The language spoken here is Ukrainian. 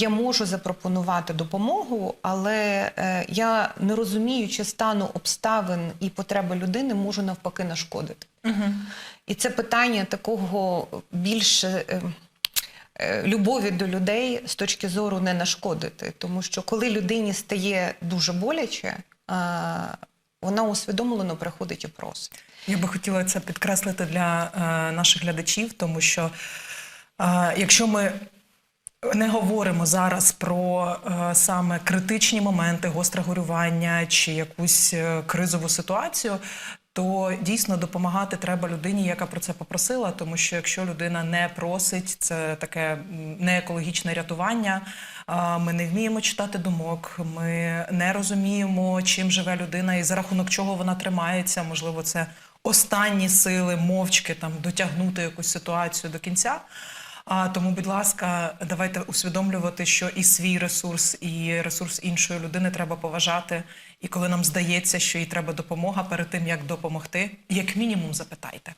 я можу запропонувати допомогу, але е, я не розуміючи стану обставин і потреби людини, можу навпаки нашкодити. І це питання такого більше. е, е, Любові до людей з точки зору не нашкодити, тому що коли людині стає дуже боляче, вона усвідомлено приходить і просить. Я би хотіла це підкреслити для наших глядачів, тому що якщо ми не говоримо зараз про е, саме критичні моменти, гостре горювання чи якусь е, кризову ситуацію. То дійсно допомагати треба людині, яка про це попросила, тому що якщо людина не просить, це таке неекологічне рятування. Ми не вміємо читати думок, ми не розуміємо, чим живе людина і за рахунок чого вона тримається. Можливо, це останні сили мовчки там дотягнути якусь ситуацію до кінця. А тому, будь ласка, давайте усвідомлювати, що і свій ресурс, і ресурс іншої людини треба поважати. І коли нам здається, що їй треба допомога перед тим, як допомогти, як мінімум запитайте.